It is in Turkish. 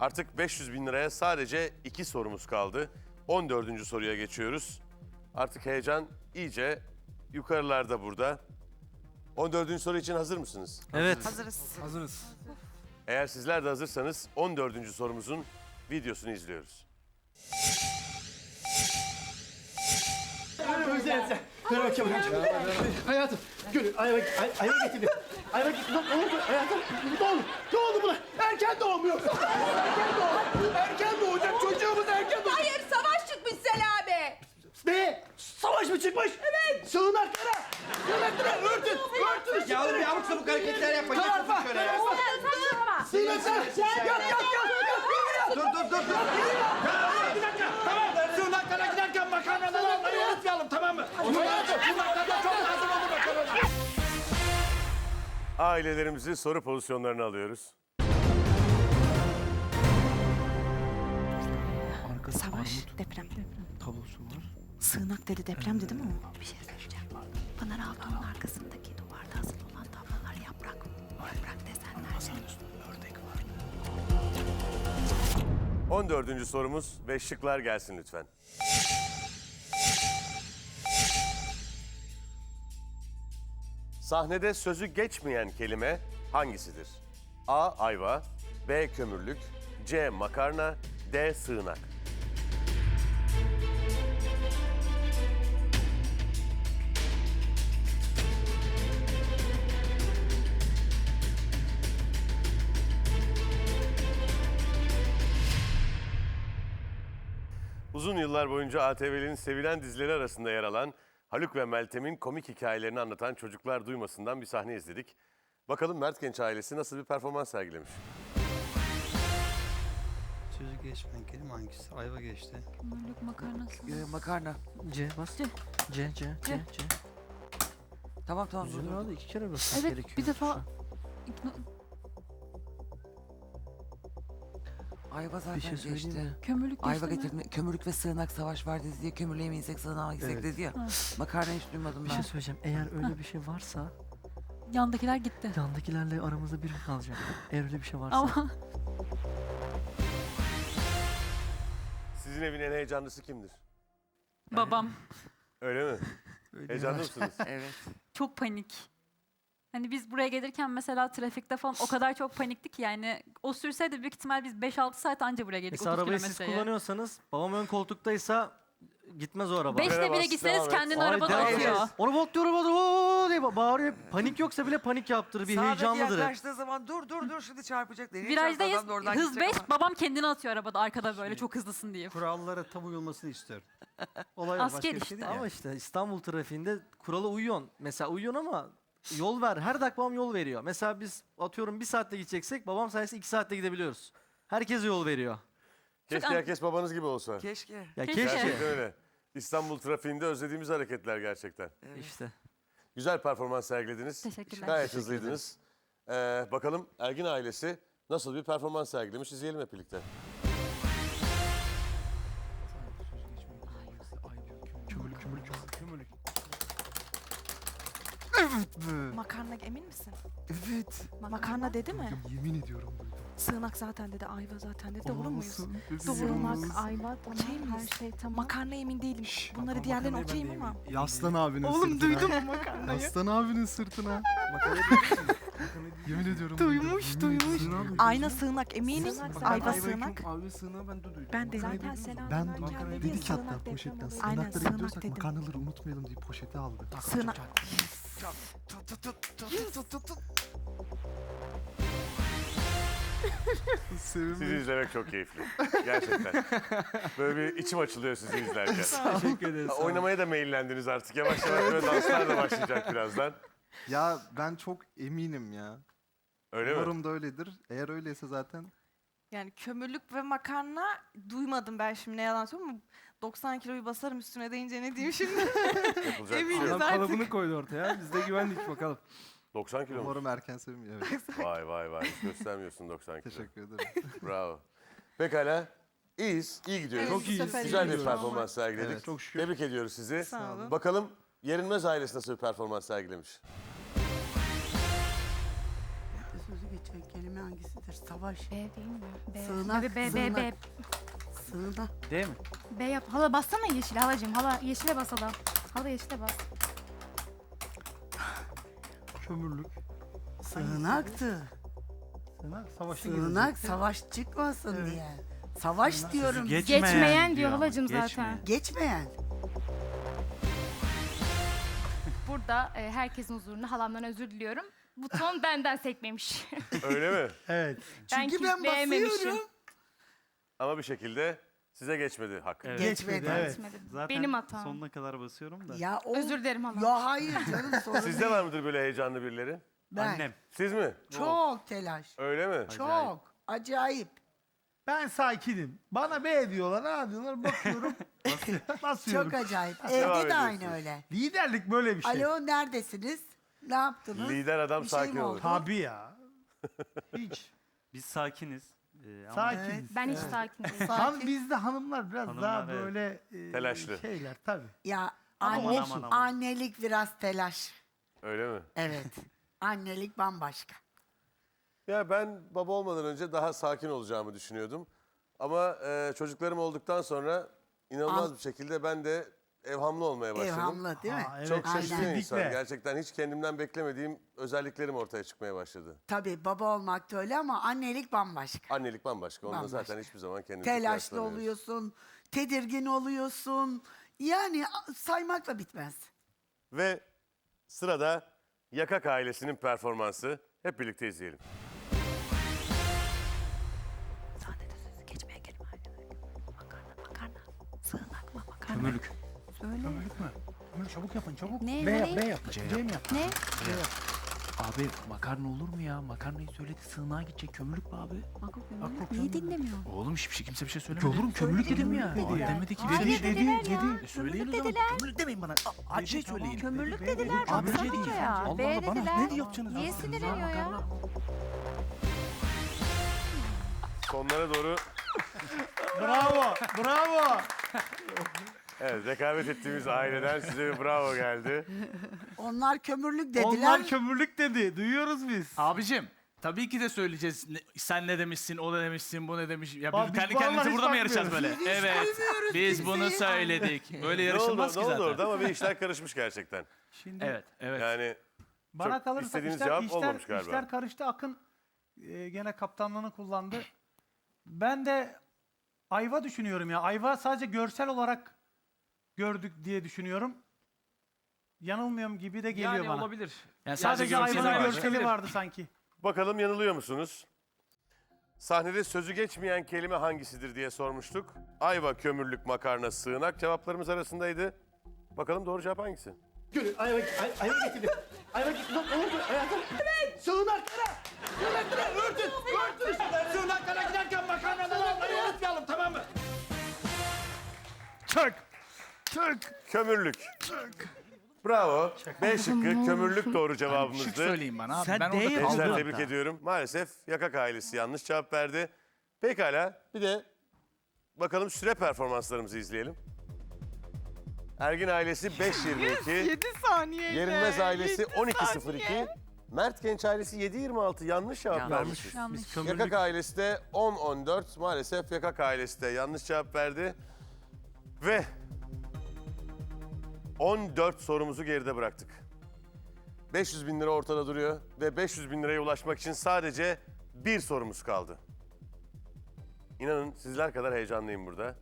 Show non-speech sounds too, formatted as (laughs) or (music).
Artık 500 bin liraya sadece iki sorumuz kaldı. 14. soruya geçiyoruz. Artık heyecan iyice yukarılarda burada. 14. soru için hazır mısınız? Evet. Hazırız. Hazırız. Eğer sizler de hazırsanız 14. sorumuzun videosunu izliyoruz. Ver bakayım hayatım. Hayatım, gönül ayva, ay, ayva getirdim. Ayva getirdim. Ne oldu hayatım? Ne oldu? Ne oldu buna? Erken doğum yok. Erken doğum. Erken doğacak çocuğumuz erken doğacak. Hayır savaş çıkmış Selami. Ne? Savaş mı çıkmış? Evet. Sığınaklara. Sığınaklara örtün. Örtün. Ya oğlum yamuk sabuk hareketler yapma. Ya. Tarafa. Sığınaklara. Yat yat. yat. Dur dur dur. dur. Bir dakika. Tamam. Sığınaklara giderken makarnadan unutmayalım tamam mı? Hayatım. Bu makarna çok lazım oldu makarna. Ailelerimizi soru pozisyonlarına alıyoruz. Savaş, deprem. Tablosu var. Sığınak dedi, deprem dedi mi o? Bir şey söyleyeceğim. Pınar Altun'un arkasındaki duvarda asılı olan tablolar yaprak. Yaprak desenler. Ördek var. 14. sorumuz ve şıklar gelsin lütfen. Sahnede sözü geçmeyen kelime hangisidir? A. Ayva B. Kömürlük C. Makarna D. Sığınak Uzun yıllar boyunca ATV'nin sevilen dizileri arasında yer alan Haluk ve Meltem'in komik hikayelerini anlatan Çocuklar Duymasından bir sahne izledik. Bakalım Mert Genç ailesi nasıl bir performans sergilemiş. Sözü geçmeyen kelime hangisi? Ayva geçti. Kömürlük makarnası. Ee, makarna. C bas. C. C, C, C, C. Tamam tamam dur Üzülme dur. hadi iki kere basmak Evet gerekiyor. bir defa. Ayva zaten Bir şey söyleyeyim geçti. mi? kömürlük Ayva geçti mi? getirdim. Kömürlük ve sığınak savaş var dedi diye kömürlüğe mi insek sığınağa gitsek Evet. dedi ya. Makarna hiç duymadım Bir ben. şey söyleyeceğim. Eğer öyle bir şey varsa Yandakiler gitti. yandakilerle aramızda bir mi kalacak? Eğer öyle bir şey varsa. Ama Sizin evin en heyecanlısı kimdir? babam Öyle mi? Öyle Heyecanlı mısınız? Evet. çok panik. Hani biz buraya gelirken mesela trafikte falan o kadar çok panikti ki yani o sürseydi büyük ihtimal biz 5-6 saat anca buraya geldik Mesela 30 arabayı siz kilometreye. kullanıyorsanız babam ön koltuktaysa gitmez o araba. Merhaba, bile gitseniz devam et. kendini Ay, arabadan devam atıyor. et. Araba atlıyor araba atlıyor diye ba- bağırıyor. Panik yoksa bile panik yaptırır. Bir Sağdaki heyecanlıdır. hep. yaklaştığı zaman dur dur dur şimdi çarpacak. Nereye Virajdayız. çarptı adam da oradan Hız gidecek 5 ama. babam kendini atıyor arabada arkada böyle çok hızlısın diye. kurallara tam uyulmasını istiyorum. (laughs) Olay o, Asker başka bir şey işte. değil Ama işte İstanbul trafiğinde kurala uyuyorsun. Mesela uyuyorsun ama yol ver. Her dakika babam yol veriyor. Mesela biz atıyorum bir saatte gideceksek babam sayesinde iki saatte gidebiliyoruz. Herkese yol veriyor. Keşke herkes babanız gibi olsa. Keşke. Ya Keşke. keşke. Gerçekten öyle. İstanbul trafiğinde özlediğimiz hareketler gerçekten. İşte. Güzel performans sergilediniz. Teşekkürler. Gayet hızlıydınız. Ee, bakalım Ergin ailesi nasıl bir performans sergilemiş izleyelim hep birlikte. Makarna emin misin? Evet. Makarna dedi mi? Yemin ediyorum duydum. Sığınak zaten dedi, ayva zaten dedi. Doğru muyuz? Olmasın, Sığınak, ayva, okey miyiz? şey tamam. Makarna emin değilim. Şşş, Bunları diğerlerine makarnayı ben okeyim de ama. eminim. Yaslan abinin Oğlum sırtına. duydun mu makarnayı? Yaslan abinin sırtına. (laughs) Yemin ediyorum Duymuş, duydum. Duymuş. Ayna sığınak eminim. Ayva ayvayı sığınak. kim- Ayva sığınağı ben de duydum. Ben de Makarnayı zaten duydum. Selen Ben Makarna dedi, dedik sığınak hatta deprem poşetten. oluyor. Aynen, Sığınaklara sığınak gidiyorsak dedim. makarnaları unutmayalım diye poşete aldık. Sığınak. Sizi Sevimli. izlemek çok keyifli. Gerçekten. Böyle bir içim açılıyor sizi izlerken. Teşekkür ederiz. Oynamaya da meyillendiniz artık. Yavaş yavaş böyle danslar da başlayacak birazdan. Ya ben çok eminim ya. Öyle mi? Umarım da öyledir. Eğer öyleyse zaten Yani kömürlük ve makarna duymadım ben şimdi ne yalan söyleyeyim ama 90 kiloyu basarım üstüne deyince ne diyeyim şimdi? (laughs) Yapılacak yok. artık. kalıbını koydu ortaya. Biz de güvendik bakalım. 90 kilo mu? Umarım erken sevim. Evet. Vay vay vay. Hiç göstermiyorsun 90 kilo. Teşekkür ederim. (laughs) Bravo. Pekala. İyiyiz. iyi gidiyoruz. Evet, bu sefer Güzel bir iyiyiz. performans sergiledik. Evet, çok şükür. Tebrik ediyoruz sizi. Sağ olun. Bakalım Yerinmez ailesi nasıl bir performans sergilemiş? Sözü geçen kelime hangisidir? Savaş. B değil mi? B. Sığınak, B, B, B, sığınak. B. Sığınak. Değil mi? B yap. Hala bassana yeşil halacığım. Hala yeşile bas hala. Hala yeşile bas. Kömürlük. Sığınaktı. Sığınak savaşa Sığınak savaş çıkmasın diye. Savaş diyorum. Geçmeyen, diyor halacığım zaten. Geçmeyen. Burada e, herkesin huzurunda halamdan özür diliyorum. Buton (laughs) benden sekmemiş. Öyle mi? Evet. Çünkü ben beğenmemişim. basıyorum. Ama bir şekilde size geçmedi hak. Geçmedi. Geçmedi. Benim hatam. Sonuna kadar basıyorum da. Ya o... Özür dilerim hala. Ya hayır canım sorun (laughs) Sizde değil. var mıdır böyle heyecanlı birileri? Ben. Siz mi? Çok telaş. Öyle mi? Çok. Acayip. Ben sakinim. Bana B diyorlar, A diyorlar. Bakıyorum. (laughs) basıyorum. Çok acayip. Devam Evde de ediyorsunuz. aynı öyle. Liderlik böyle bir şey. Alo neredesiniz? Ne yaptınız? Lider adam Bir şey sakin olur. oldu? Tabii ya. (laughs) Hiç. Biz sakiniz. Ee, ama Sakiniz. Evet. Ben hiç sakin değilim. Han, bizde hanımlar biraz Hanımlar, daha evet. böyle e, Telaşlı. şeyler tabii. Ya anne, aman, aman. annelik biraz telaş. Öyle mi? Evet. (laughs) annelik bambaşka. Ya ben baba olmadan önce daha sakin olacağımı düşünüyordum. Ama e, çocuklarım olduktan sonra inanılmaz An- bir şekilde ben de evhamlı olmaya başladım. Evhamlı değil mi? Ha, evet, Çok şaşırıyor Aynen. insan. Gerçekten hiç kendimden beklemediğim özelliklerim ortaya çıkmaya başladı. Tabii baba olmak da öyle ama annelik bambaşka. Annelik bambaşka. Onda Bambaşka. zaten hiçbir zaman kendimizi Telaşlı kıyaslamıyoruz. oluyorsun, tedirgin oluyorsun. Yani a- saymakla bitmez. Ve sırada Yakak ailesinin performansı. Hep birlikte izleyelim. Sahnede sözü geçmeye haline. Makarna, makarna. Sığınak mı makarna? Kömürlük. Söyle. Kömür çabuk yapın çabuk. Ne, B yap, ne? B yap. C mi yap? Ne? Abi makarna olur mu ya? Makarnayı söyledi sığınağa gidecek kömürlük mü abi? Makro kömürlük. Niye dinlemiyor? Oğlum hiçbir şey kimse bir şey söylemedi. Oğlum, kömürlük dedim ya. Aa, demedi ki. Hayır, bir şey dediler dedi. ya. E, söyleyin o Kömürlük zaman. dediler. Kömürlük demeyin bana. A- Acı şey söyleyin. Kömürlük dediler. Abi Baksana ne diyeceğim? ya. Allah B Allah bana dediler. ne yapacaksınız? Niye Sığınağa sinirleniyor ya? Sonlara doğru Bravo, bravo. Evet, rekabet ettiğimiz aileden size bir bravo geldi. Onlar kömürlük dediler. Onlar kömürlük dedi. Duyuyoruz biz. Abicim tabii ki de söyleyeceğiz. Ne- sen ne demişsin, o ne demişsin, bu ne demiş. Ya Abi biz biz kendi vallahi kendimize hiç burada mı yarışacağız bakmıyoruz. böyle? Biz evet. duymuyoruz Biz bunu kimseyi. söyledik. Böyle Ne oldu, yarışılmaz ne ki oldu zaten. orada ama bir işler karışmış gerçekten. Şimdi Evet, evet. Yani bana çok kalırsa istediğiniz işler, cevap işler, olmamış galiba. işler karıştı. Akın e, gene kaptanlığını kullandı. Ben de Ayva düşünüyorum ya. Ayva sadece görsel olarak gördük diye düşünüyorum. Yanılmıyorum gibi de geliyor yani bana. olabilir. Yani sadece, Sadece görseli Ayva'nın var. görseli vardı sanki. bakalım yanılıyor musunuz? Sahnede sözü geçmeyen kelime hangisidir diye sormuştuk. Ayva, kömürlük, makarna, sığınak cevaplarımız arasındaydı. Bakalım doğru cevap hangisi? Gönül ayva, ay, ayva getirdim. Ayva getirdim. Ne oldu hayatım? Evet. Sığınaklara. Sığınaklara örtün. Örtün. Sığınaklara giderken makarnadan almayı unutmayalım tamam mı? Çök. Çök. Kömürlük. Bravo. B şıkkı kömürlük doğru Şık cevabımızdı. söyleyin bana abi. Sen ben D orada. Gençler kaldım tebrik ediyorum. Maalesef Yakak ailesi yanlış cevap verdi. Pekala bir de bakalım süre performanslarımızı izleyelim. Ergin ailesi 5.22. 7 saniye. Yerinmez ailesi 12.02. Mert Genç ailesi 7.26 yanlış cevap. Yanlış. Biz kömürlük Yakak ailesi de 10-14 maalesef Yakak ailesi de yanlış cevap verdi. Ve 14 sorumuzu geride bıraktık. 500 bin lira ortada duruyor ve 500 bin liraya ulaşmak için sadece bir sorumuz kaldı. İnanın sizler kadar heyecanlıyım burada.